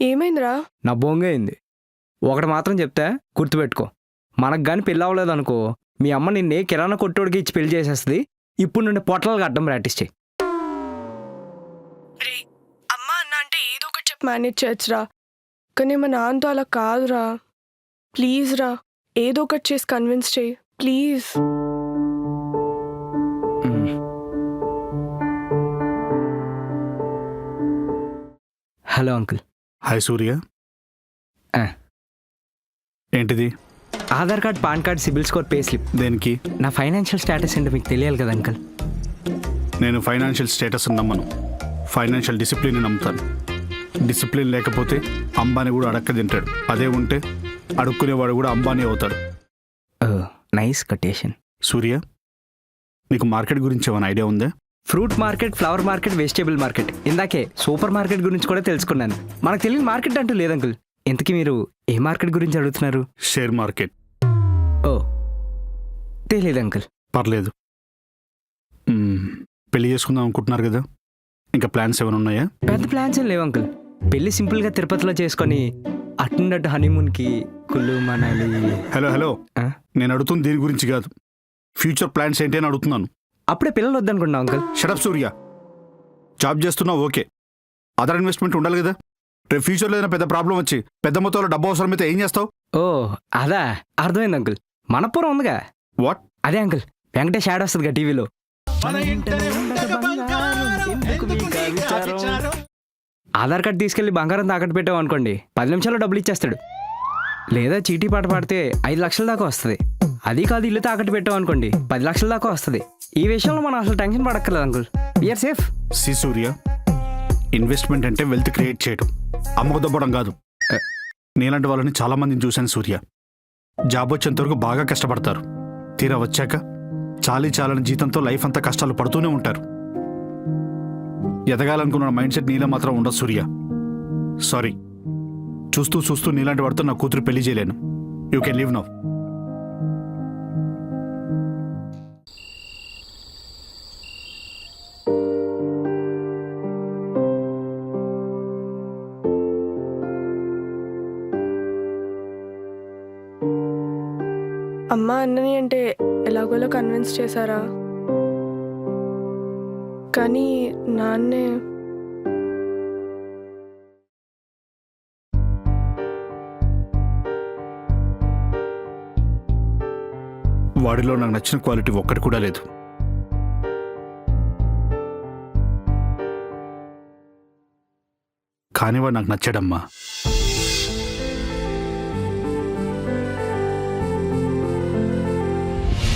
ఏమైందిరా? నా బొంగ అయింది. ఒకటి మాత్రం చెప్తే గుర్తుపెట్టుకో. మనకు కానీ పెళ్ళి అవ్వలేదు అనుకో మీ అమ్మ నిన్నే కిరాణా కొట్టోడికి ఇచ్చి పెళ్ళి చేసేస్తుంది. ఇప్పుడు నుండి పొట్టలు కట్టడం ప్రాక్టీస్ చేయి. రే అమ్మ అన్న అంటే ఏదో ఒకటి చెప్పి మేనేజ్ చేయొచ్చురా. కానీ మా నాన్నతో అలా కాదురా. ప్లీజ్ రా ఏదో ఒకటి చేసి కన్విన్స్ చేయి. Please. Hello uncle. Hi Surya. ఆ. ఏంటిది? Aadhaar card PAN card CIBIL score pay slip. దేనికి? నా ఫైనాన్షియల్ స్టేటస్ ఏంటో మీకు తెలియాలి కదా అంకుల్. నేను ఫైనాన్షియల్ స్టేటస్ నమ్మను. ఫైనాన్షియల్ డిసిప్లిన్ నమ్ముతాను. డిసిప్లిన్ లేకపోతే అంబానీ కూడా అడక్క తింటాడు. అదే ఉంటే అడుక్కునేవాడు కూడా అంబానీ అవుతాడు. Nice quotation. సూర్య నీకు మార్కెట్ గురించి ఏమైనా ఐడియా ఉందా? Fruit market flower market vegetable market. ఇందాకే సూపర్ మార్కెట్ గురించి కూడా తెలుసుకున్నాను. మనకు తెలియని మార్కెట్ అంటూ లేదు అంకుల్. ఇంతకీ మీరు ఏ మార్కెట్ గురించి అడుగుతున్నారు? Share market. ఓ. తెలియదు అంకుల్. పర్లేదు. మ్మ్. పెళ్ళి చేసుకుందాం అనుకుంటున్నారు కదా? ఇంకా ప్లాన్స్ ఏమైనా ఉన్నాయా? పెద్ద ప్లాన్స్ ఏం లేవు అంకుల్. పెళ్ళి సింపుల్గా తిరుపతిలో చేసుకొని అట్టున్నట్టు హనీమూన్కి కుల్లు మనాలి హలో హలో. ఆ? నేను అడుగుతుంది దీని గురించి కాదు. ఫ్యూచర్ ప్లాన్స్ ఏంటి అని అడుగుతున్నాను. అప్పుడే పిల్లలు వద్దనుకున్నా uncle shut up Surya. Job చేస్తున్నావు ఓకే. అదర్ ఇన్వెస్ట్మెంట్ ఉండాలి కదా. రేపు ఫ్యూచర్లో ఏదైనా పెద్ద ప్రాబ్లం వచ్చి పెద్ద మొత్తంలో డబ్బు అవసరమైతే ఏం చేస్తావు? ఓ అదా. అర్థమైంది అంకుల్ మనపురం ఉందిగా. వాట్ అదే అంకుల్ వెంకటేష్ యాడ్ వస్తుందిగా టీవీలో ఆధార్ కార్డ్ తీసుకెళ్ళి బంగారం తాకట్టు పెట్టావు అనుకోండి పది నిమిషాల్లో డబ్బులు ఇచ్చేస్తాడు. లేదా చీటీ పాట పాడితే ఐదు లక్షల దాకా వస్తుంది. అది కాదు ఇల్లు తాకట్టు పెట్టావు అనుకోండి పది లక్షల దాకా వస్తుంది. ఈ విషయంలో మనం అసలు tension పడక్కర్లేదు uncle we are safe see Surya investment అంటే వెల్త్ క్రియేట్ చేయడం అమ్మకు దొబ్బడం కాదు. నీలాంటి వాళ్ళని చాలా మందిని చూశాను సూర్య. జాబ్ వచ్చేంత వరకు బాగా కష్టపడతారు. తీరా వచ్చాక చాలీ చాలని జీతంతో లైఫ్ అంతా కష్టాలు పడుతూనే ఉంటారు. ఎదగాలనుకున్న మైండ్ సెట్ నీలో మాత్రం ఉండదు సూర్య. సారీ చూస్తూ చూస్తూ నీలాంటి వాడితో నా కూతురు పెళ్ళి చేయలేను. యూ కెన్ లీవ్ నౌ అమ్మ అన్నని అంటే ఎలాగోలా కన్విన్స్ చేశారా? కానీ నాన్నే వాడిలో నాకు నచ్చిన క్వాలిటీ ఒక్కటి కూడా లేదు. కానీ వాడు నాకు నచ్చాడమ్మా.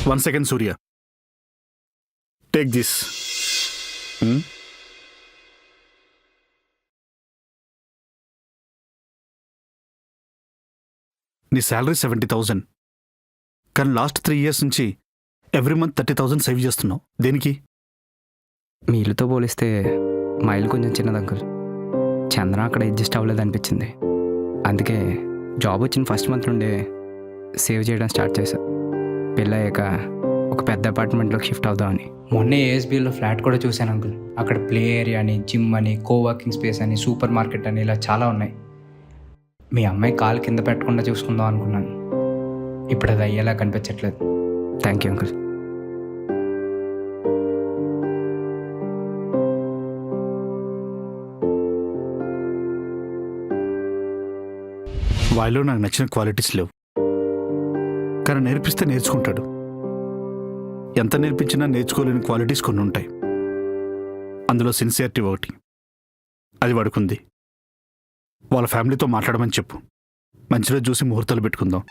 One second Surya take this నీ శాలరీ సెవెంటీ థౌజండ్ కానీ లాస్ట్ త్రీ ఇయర్స్ నుంచి every month thirty thousand save చేస్తున్నావు. దేనికి? మీ ఇల్లుతో పోలిస్తే మా ఇల్లు కొంచెం చిన్నది అంకుల్. చంద్ర అక్కడ అడ్జస్ట్ అవ్వలేదు అనిపించింది. అందుకే జాబ్ వచ్చిన ఫస్ట్ మంత్ నుండే సేవ్ చేయడం స్టార్ట్ చేశా. పెళ్ళయ్యాక ఒక పెద్ద అపార్ట్మెంట్లోకి షిఫ్ట్ అవుదామని. మొన్నే ఏఎస్బీలో ఫ్లాట్ కూడా చూశాను అంకుల్. అక్కడ ప్లే ఏరియా అని జిమ్ అని కోవర్కింగ్ స్పేస్ అని సూపర్ మార్కెట్ అని ఇలా చాలా ఉన్నాయి. మీ అమ్మాయి కాలు కింద పెట్టకుండా చూసుకుందాం అనుకున్నాను. ఇప్పుడు అది అయ్యేలా కనిపించట్లేదు. థ్యాంక్ యూ అంకుల్ వాయిలో నాకు నచ్చిన క్వాలిటీస్ లేవు. కానీ నేర్పిస్తే నేర్చుకుంటాడు. ఎంత నేర్పించినా నేర్చుకోలేని క్వాలిటీస్ కొన్ని ఉంటాయి. అందులో సిన్సియారిటీ ఒకటి. అది వాడుకుంది. వాళ్ళ ఫ్యామిలీతో మాట్లాడమని చెప్పు. మంచిలో చూసి ముహూర్తాలు పెట్టుకుందాం.